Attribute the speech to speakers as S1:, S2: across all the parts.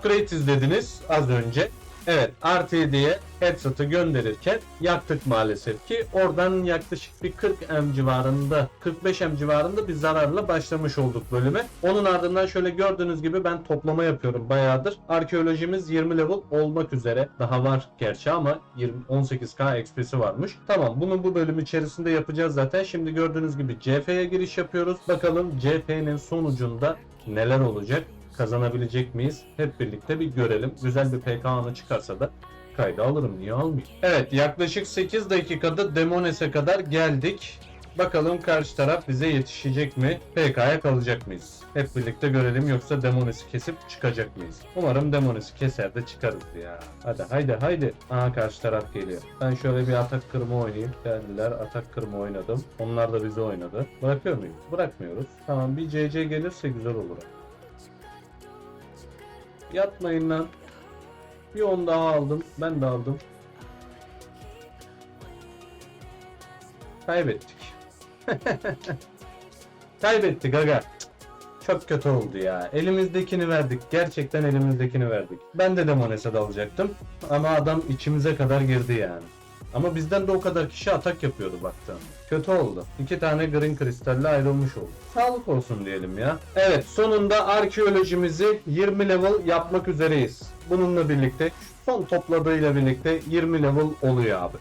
S1: upgrade izlediniz az önce. Evet RTD'ye headset'ı gönderirken yaktık maalesef ki. Oradan yaklaşık bir 40 M civarında 45 M civarında bir zararla başlamış olduk bölüme. Onun ardından şöyle gördüğünüz gibi ben toplama yapıyorum bayağıdır. Arkeolojimiz 20 level olmak üzere. Daha var gerçi ama 20, 18k XP'si varmış. Tamam bunu bu bölüm içerisinde yapacağız zaten. Şimdi gördüğünüz gibi CF'ye giriş yapıyoruz. Bakalım CF'nin sonucunda neler olacak? Kazanabilecek miyiz? Hep birlikte bir görelim. Güzel bir PK anı çıkarsa da kayda alırım. Niye almayayım? Evet yaklaşık 8 dakikada Demones'e kadar geldik. Bakalım karşı taraf bize yetişecek mi? PK'ya kalacak mıyız? Hep birlikte görelim yoksa Demones'i kesip çıkacak mıyız? Umarım Demones'i keser de çıkarız ya. Hadi haydi haydi. Aha karşı taraf geliyor. Ben şöyle bir atak kırma oynayayım. Geldiler atak kırma oynadım. Onlar da bizi oynadı. Bırakıyor muyuz? Bırakmıyoruz. Tamam bir CC gelirse güzel olur. Yatmayın lan. Bir on daha aldım. Ben de aldım. Kaybettik. Kaybettik aga. Çok kötü oldu ya. Elimizdekini verdik. Gerçekten elimizdekini verdik. Ben de Demones'e dalacaktım. Ama adam içimize kadar girdi yani. Ama bizden de o kadar kişi atak yapıyordu baktığımda. Kötü oldu. İki tane green kristalle ayrılmış oldu. Sağlık olsun diyelim ya. Evet sonunda arkeolojimizi 20 level yapmak üzereyiz. Bununla birlikte son topladığıyla birlikte 20 level oluyor abi.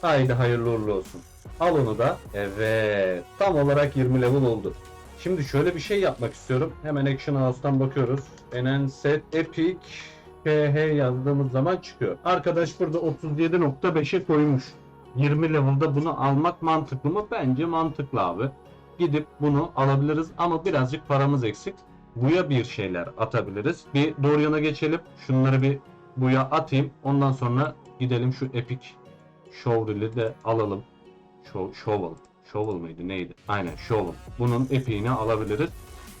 S1: Haydi hayırlı uğurlu olsun. Al onu da. Evet. Tam olarak 20 level oldu. Şimdi şöyle bir şey yapmak istiyorum. Hemen Action House'tan bakıyoruz. Enen set Epic PH yazdığımız zaman çıkıyor. Arkadaş burada 37.5'e koymuş. 20 level'da bunu almak mantıklı mı? Bence mantıklı abi. Gidip bunu alabiliriz ama birazcık paramız eksik. Buya bir şeyler atabiliriz. Bir doğru yana geçelim. Şunları bir buya atayım. Ondan sonra gidelim şu Epic Shovel'ı de alalım. Show, shovel. Shovel mıydı neydi? Aynen Shovel. Bunun epic'ini alabiliriz.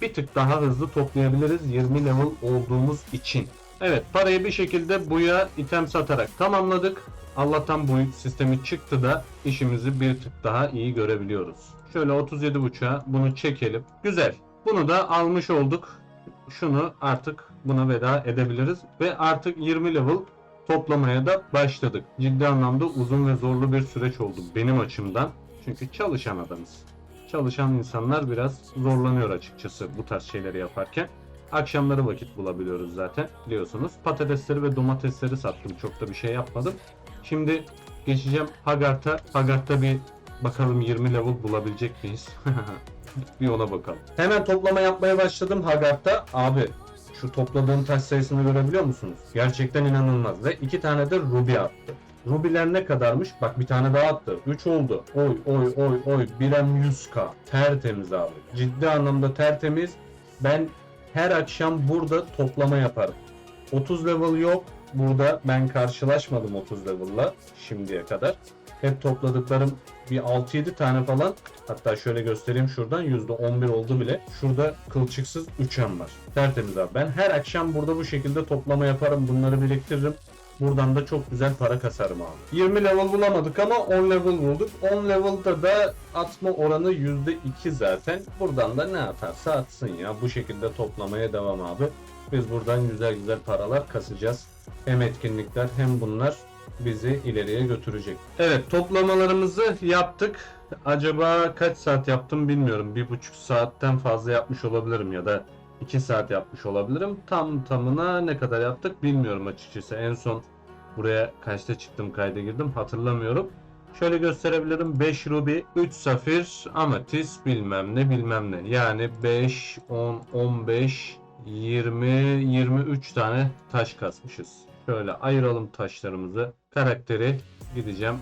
S1: Bir tık daha hızlı toplayabiliriz 20 level olduğumuz için. Evet parayı bir şekilde buya item satarak tamamladık. Allah'tan bu sistemi çıktı da işimizi bir tık daha iyi görebiliyoruz. Şöyle 37.5'a bunu çekelim. Güzel. Bunu da almış olduk. Şunu artık buna veda edebiliriz. Ve artık 20 level toplamaya da başladık. Ciddi anlamda uzun ve zorlu bir süreç oldu benim açımdan. Çünkü çalışan adamız. Çalışan insanlar biraz zorlanıyor açıkçası bu tarz şeyleri yaparken. Akşamları vakit bulabiliyoruz zaten biliyorsunuz. Patatesleri ve domatesleri sattım. Çok da bir şey yapmadım. Şimdi geçeceğim Hagart'a. Hagart'ta bir bakalım 20 level bulabilecek miyiz? bir ona bakalım. Hemen toplama yapmaya başladım Hagart'ta. Abi şu topladığım taş sayısını görebiliyor musunuz? Gerçekten inanılmaz. Ve iki tane de ruby attı. Rubiler ne kadarmış? Bak bir tane daha attı. 3 oldu. Oy oy oy oy. Birem 100k. Tertemiz abi. Ciddi anlamda tertemiz. Ben her akşam burada toplama yaparım. 30 level yok. Burada ben karşılaşmadım 30 level'la şimdiye kadar. Hep topladıklarım bir 6-7 tane falan. Hatta şöyle göstereyim şuradan %11 oldu bile. Şurada kılçıksız 3'em var. Tertemiz abi. Ben her akşam burada bu şekilde toplama yaparım. Bunları biriktiririm. Buradan da çok güzel para kasarım abi. 20 level bulamadık ama 10 level bulduk. 10 level'da da atma oranı %2 zaten. Buradan da ne atarsa atsın ya. Bu şekilde toplamaya devam abi. Biz buradan güzel güzel paralar kasacağız. Hem etkinlikler hem bunlar bizi ileriye götürecek. Evet toplamalarımızı yaptık. Acaba kaç saat yaptım bilmiyorum. Bir buçuk saatten fazla yapmış olabilirim ya da 2 saat yapmış olabilirim. Tam tamına ne kadar yaptık bilmiyorum açıkçası. En son buraya kaçta çıktım kayda girdim hatırlamıyorum. Şöyle gösterebilirim. 5 ruby, 3 safir, ametis bilmem ne bilmem ne. Yani 5, 10, 15, 20, 23 tane taş kasmışız. Şöyle ayıralım taşlarımızı. Karakteri gideceğim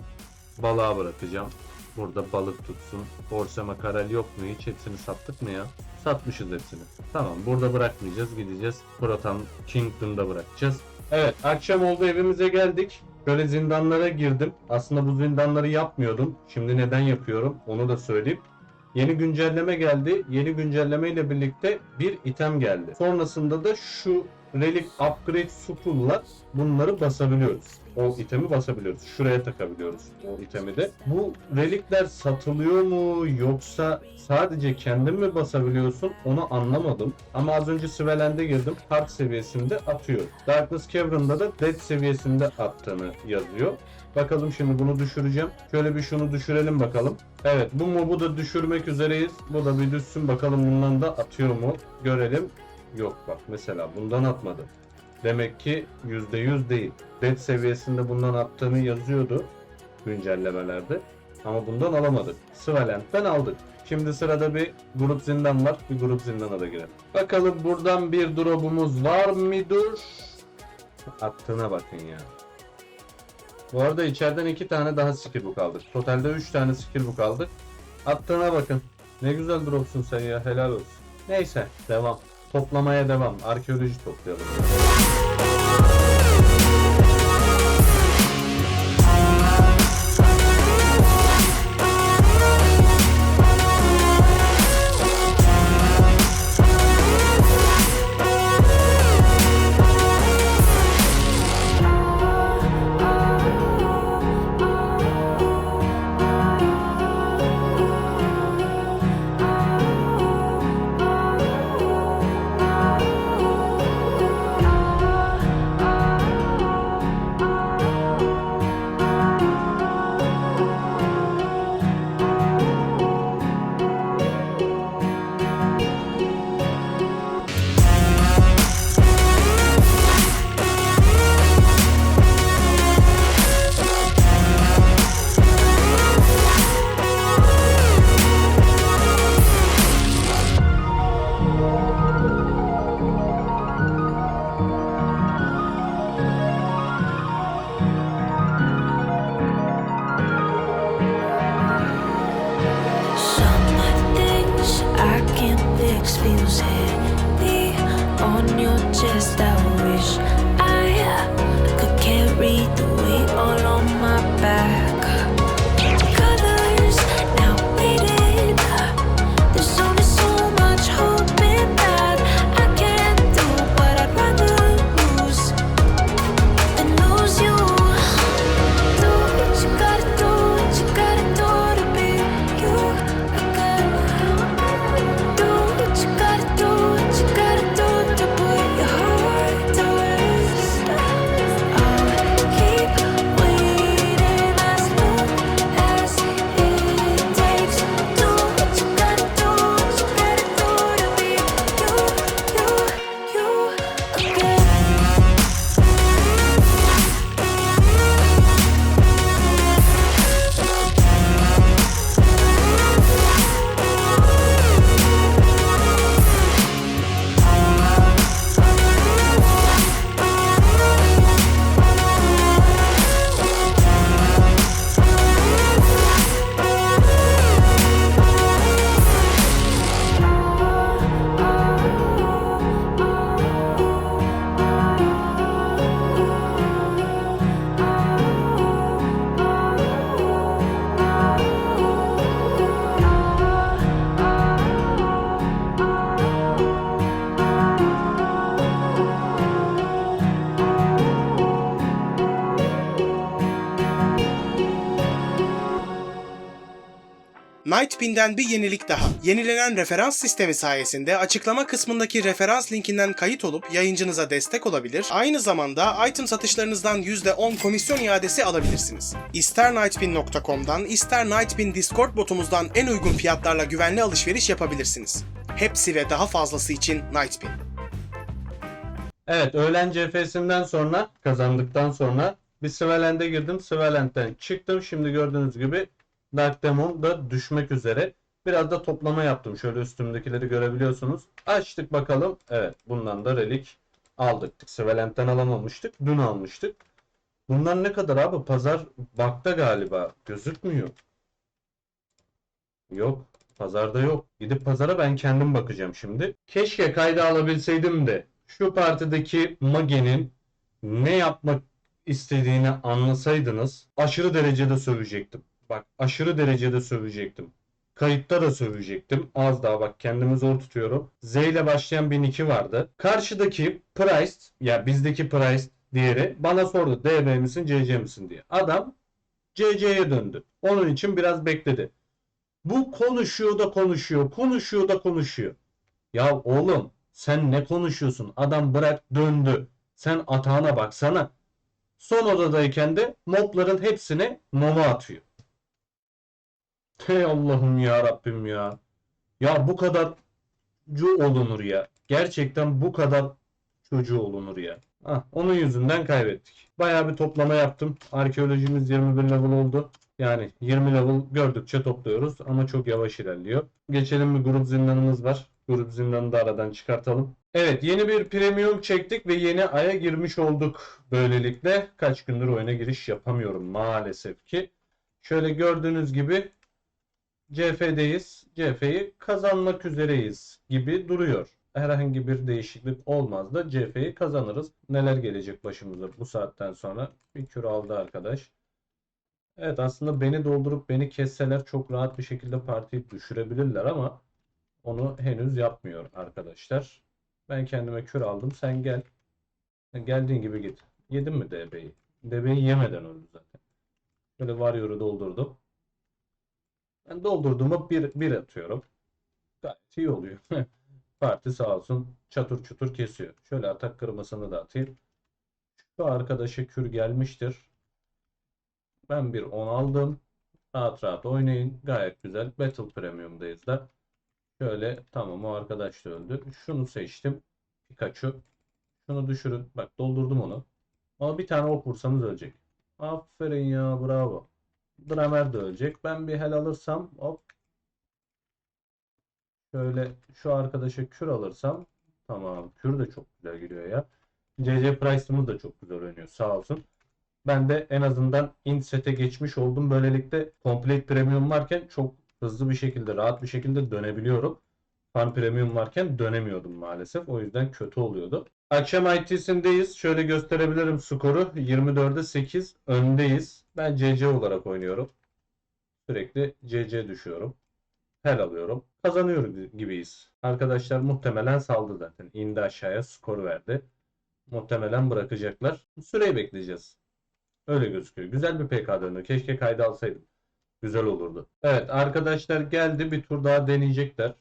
S1: balığa bırakacağım. Burada balık tutsun. Borsa makarel yok mu hiç? Hepsini sattık mı ya? Satmışız hepsini. Tamam burada bırakmayacağız. Gideceğiz. Proton Kingdom'da bırakacağız. Evet akşam oldu evimize geldik. Böyle zindanlara girdim. Aslında bu zindanları yapmıyordum. Şimdi neden yapıyorum onu da söyleyeyim. Yeni güncelleme geldi. Yeni güncelleme ile birlikte bir item geldi. Sonrasında da şu Relic Upgrade Scroll'la bunları basabiliyoruz. O itemi basabiliyoruz. Şuraya takabiliyoruz o itemi de. Bu relikler satılıyor mu yoksa sadece kendin mi basabiliyorsun onu anlamadım. Ama az önce Svelend'e girdim. Hard seviyesinde atıyor. Darkness Cavern'da da Dead seviyesinde attığını yazıyor. Bakalım şimdi bunu düşüreceğim. Şöyle bir şunu düşürelim bakalım. Evet bu mobu da düşürmek üzereyiz. Bu da bir düşsün bakalım bundan da atıyor mu görelim. Yok bak mesela bundan atmadı. Demek ki %100 değil. Dead seviyesinde bundan attığını yazıyordu güncellemelerde. Ama bundan alamadık. Svalent'ten aldık. Şimdi sırada bir grup zindan var. Bir grup zindana da girelim. Bakalım buradan bir drop'umuz var mıdır? Attığına bakın ya. Bu arada içeriden iki tane daha skill book aldık. Totalde üç tane skill book aldık. Attığına bakın. Ne güzel dropsun sen ya helal olsun. Neyse devam. Toplamaya devam. Arkeoloji toplayalım.
S2: Nightbin'den bir yenilik daha. Yenilenen referans sistemi sayesinde açıklama kısmındaki referans linkinden kayıt olup yayıncınıza destek olabilir. Aynı zamanda item satışlarınızdan %10 komisyon iadesi alabilirsiniz. İster nightbin.com'dan ister Nightbin Discord botumuzdan en uygun fiyatlarla güvenli alışveriş yapabilirsiniz. Hepsi ve daha fazlası için Nightbin.
S1: Evet öğlen CF'sinden sonra kazandıktan sonra bir Svelend'e girdim. Svelend'den çıktım. Şimdi gördüğünüz gibi Dark Demon da düşmek üzere. Biraz da toplama yaptım. Şöyle üstümdekileri görebiliyorsunuz. Açtık bakalım. Evet bundan da relik aldık. Svelend'den alamamıştık. Dün almıştık. Bunlar ne kadar abi? Pazar bakta galiba. Gözükmüyor. Yok. Pazarda yok. Gidip pazara ben kendim bakacağım şimdi. Keşke kayda alabilseydim de şu partideki Mage'nin ne yapmak istediğini anlasaydınız aşırı derecede sövecektim. Bak aşırı derecede sövecektim. Kayıtta da sövecektim. Az daha bak kendimi zor tutuyorum. Z ile başlayan bir nicki vardı. Karşıdaki Price ya bizdeki Price diğeri bana sordu DB misin CC misin diye. Adam CC'ye döndü. Onun için biraz bekledi. Bu konuşuyor da konuşuyor. Konuşuyor da konuşuyor. Ya oğlum sen ne konuşuyorsun? Adam bırak döndü. Sen atağına baksana. Son odadayken de mobların hepsine nova atıyor. Hey Allah'ım ya Rabbim ya. Ya bu kadar cu olunur ya. Gerçekten bu kadar çocuğu olunur ya. Ah, onun yüzünden kaybettik. Bayağı bir toplama yaptım. Arkeolojimiz 21 level oldu. Yani 20 level gördükçe topluyoruz ama çok yavaş ilerliyor. Geçelim bir grup zindanımız var. Grup zindanını da aradan çıkartalım. Evet yeni bir premium çektik ve yeni aya girmiş olduk. Böylelikle kaç gündür oyuna giriş yapamıyorum maalesef ki. Şöyle gördüğünüz gibi CF'deyiz. CF'yi kazanmak üzereyiz gibi duruyor. Herhangi bir değişiklik olmaz da CF'yi kazanırız. Neler gelecek başımıza bu saatten sonra? Bir kür aldı arkadaş. Evet aslında beni doldurup beni kesseler çok rahat bir şekilde partiyi düşürebilirler ama onu henüz yapmıyor arkadaşlar. Ben kendime kür aldım. Sen gel. Geldiğin gibi git. Yedin mi DB'yi? DB'yi yemeden öldü zaten. Böyle Warrior'u doldurdum. Ben doldurduğuma bir, bir atıyorum. Gayet iyi oluyor. Parti sağ olsun çatır çutur kesiyor. Şöyle atak kırmasını da atayım. Şu arkadaşa kür gelmiştir. Ben bir 10 aldım. Rahat rahat oynayın. Gayet güzel. Battle Premium'dayız da. Şöyle tamam o arkadaş da öldü. Şunu seçtim. Pikachu. Şunu düşürün. Bak doldurdum onu. Ama bir tane ok vursanız ölecek. Aferin ya bravo. Dramer de ölecek. Ben bir hel alırsam hop. Şöyle şu arkadaşa kür alırsam tamam. Kür de çok güzel gidiyor ya. CC Price'ımız da çok güzel oynuyor sağ olsun. Ben de en azından int geçmiş oldum. Böylelikle Complete Premium varken çok hızlı bir şekilde, rahat bir şekilde dönebiliyorum. Fan Premium varken dönemiyordum maalesef. O yüzden kötü oluyordu. Akşam IT'sindeyiz. Şöyle gösterebilirim skoru. 24'e 8 öndeyiz. Ben CC olarak oynuyorum. Sürekli CC düşüyorum. Hel alıyorum. Kazanıyoruz gibiyiz. Arkadaşlar muhtemelen saldı zaten. İndi aşağıya skor verdi. Muhtemelen bırakacaklar. Süreyi bekleyeceğiz. Öyle gözüküyor. Güzel bir PK döndü. Keşke kayda alsaydım. Güzel olurdu. Evet arkadaşlar geldi. Bir tur daha deneyecekler.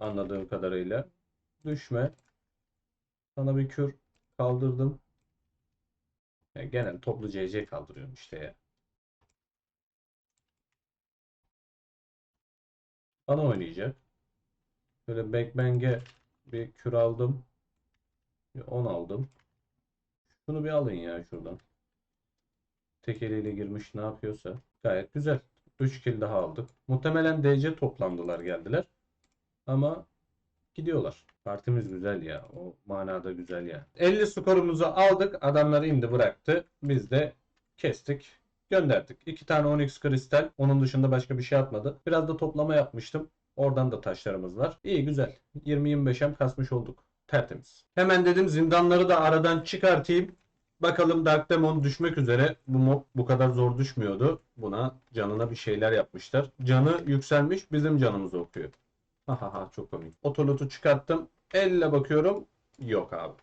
S1: Anladığım kadarıyla. Düşme. Sana bir kür kaldırdım. Ya genel toplu CC kaldırıyorum işte ya. Bana oynayacak. Böyle backbang'e bir kür aldım. Bir 10 aldım. Şunu bir alın ya şuradan. Tek eliyle girmiş ne yapıyorsa. Gayet güzel. 3 kill daha aldık. Muhtemelen DC toplandılar geldiler. Ama gidiyorlar. Partimiz güzel ya. O manada güzel ya. 50 skorumuzu aldık. Adamlar indi bıraktı. Biz de kestik. Gönderdik. 2 tane Onyx kristal. Onun dışında başka bir şey atmadı. Biraz da toplama yapmıştım. Oradan da taşlarımız var. İyi güzel. 20-25'em kasmış olduk. Tertemiz. Hemen dedim zindanları da aradan çıkartayım. Bakalım Dark Demon düşmek üzere. Bu mob bu kadar zor düşmüyordu. Buna canına bir şeyler yapmışlar. Canı yükselmiş bizim canımızı okuyor. Ha ha ha çok komik. Otolotu çıkarttım. Elle bakıyorum. Yok abi.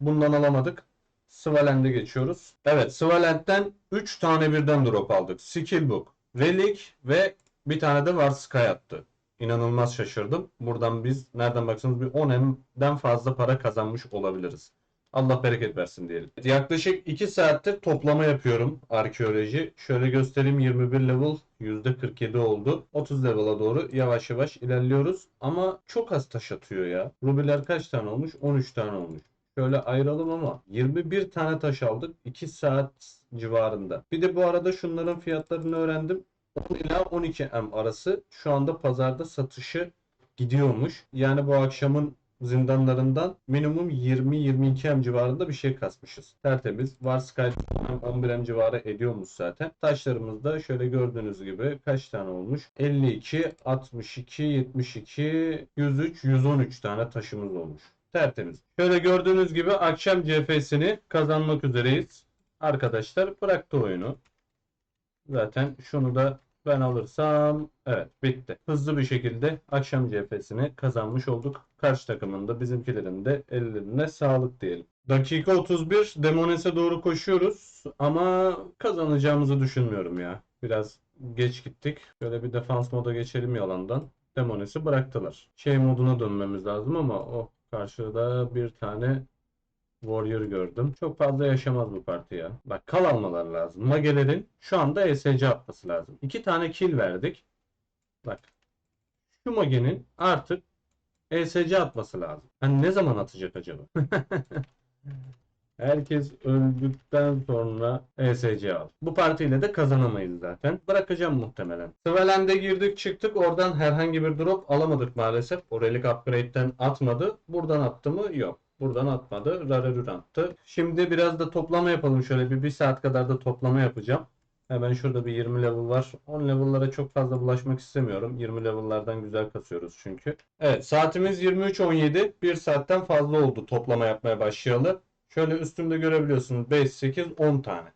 S1: Bundan alamadık. Svalend'e geçiyoruz. Evet Svalend'den 3 tane birden drop aldık. Skillbook, Relic ve bir tane de var Sky attı. İnanılmaz şaşırdım. Buradan biz nereden baksanız bir 10M'den fazla para kazanmış olabiliriz. Allah bereket versin diyelim. Yaklaşık 2 saattir toplama yapıyorum arkeoloji. Şöyle göstereyim 21 level %47 oldu. 30 level'a doğru yavaş yavaş ilerliyoruz. Ama çok az taş atıyor ya. Rubiler kaç tane olmuş? 13 tane olmuş. Şöyle ayıralım ama 21 tane taş aldık 2 saat civarında. Bir de bu arada şunların fiyatlarını öğrendim. 10 ila 12 M arası şu anda pazarda satışı gidiyormuş. Yani bu akşamın zindanlarından minimum 20-22 M civarında bir şey kasmışız. Tertemiz. Var Sky 11 M civarı ediyormuş zaten. Taşlarımız da şöyle gördüğünüz gibi kaç tane olmuş? 52, 62, 72, 103, 113 tane taşımız olmuş. Tertemiz. Şöyle gördüğünüz gibi akşam CF'sini kazanmak üzereyiz. Arkadaşlar bıraktı oyunu. Zaten şunu da Ben alırsam evet bitti. Hızlı bir şekilde akşam cephesini kazanmış olduk. Karşı takımın da bizimkilerin de ellerine sağlık diyelim. Dakika 31 Demones'e doğru koşuyoruz ama kazanacağımızı düşünmüyorum ya. Biraz geç gittik. Şöyle bir defans moda geçelim yalandan. Demones'i bıraktılar. Şey moduna dönmemiz lazım ama o karşıda bir tane Warrior gördüm. Çok fazla yaşamaz bu parti ya. Bak kal almalar lazım. Magelerin şu anda ESC atması lazım. İki tane kill verdik. Bak. Şu Mage'nin artık ESC atması lazım. Hani ne zaman atacak acaba? Herkes öldükten sonra ESC al. Bu partiyle de kazanamayız zaten. Bırakacağım muhtemelen. Swalen'de girdik çıktık. Oradan herhangi bir drop alamadık maalesef. O Relic Upgrade'den atmadı. Buradan attı mı? Yok. Buradan atmadı. Rarerür attı. Şimdi biraz da toplama yapalım. Şöyle bir, bir saat kadar da toplama yapacağım. Hemen şurada bir 20 level var. 10 level'lara çok fazla bulaşmak istemiyorum. 20 level'lardan güzel kasıyoruz çünkü. Evet saatimiz 23.17. 1 saatten fazla oldu toplama yapmaya başlayalı. Şöyle üstümde görebiliyorsunuz 5, 8, 10 tane.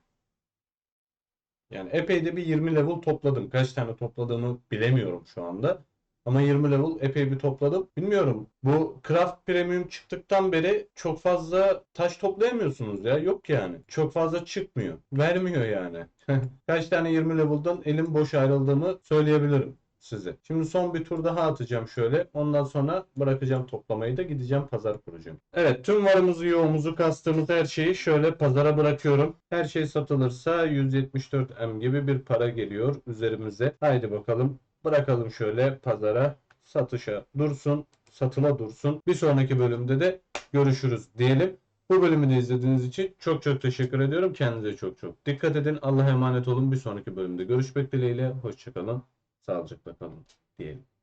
S1: Yani epey de bir 20 level topladım. Kaç tane topladığımı bilemiyorum şu anda. Ama 20 level epey bir topladım. Bilmiyorum. Bu Craft Premium çıktıktan beri çok fazla taş toplayamıyorsunuz ya. Yok yani. Çok fazla çıkmıyor. Vermiyor yani. Kaç tane 20 level'dan elim boş ayrıldığımı söyleyebilirim size. Şimdi son bir tur daha atacağım şöyle. Ondan sonra bırakacağım toplamayı da gideceğim pazar kuracağım. Evet tüm varımızı yoğumuzu kastığımız her şeyi şöyle pazara bırakıyorum. Her şey satılırsa 174M gibi bir para geliyor üzerimize. Haydi bakalım bırakalım şöyle pazara satışa dursun satıla dursun. Bir sonraki bölümde de görüşürüz diyelim. Bu bölümü de izlediğiniz için çok çok teşekkür ediyorum. Kendinize çok çok dikkat edin. Allah'a emanet olun. Bir sonraki bölümde görüşmek dileğiyle. Hoşçakalın. Sağlıcakla kalın diyelim.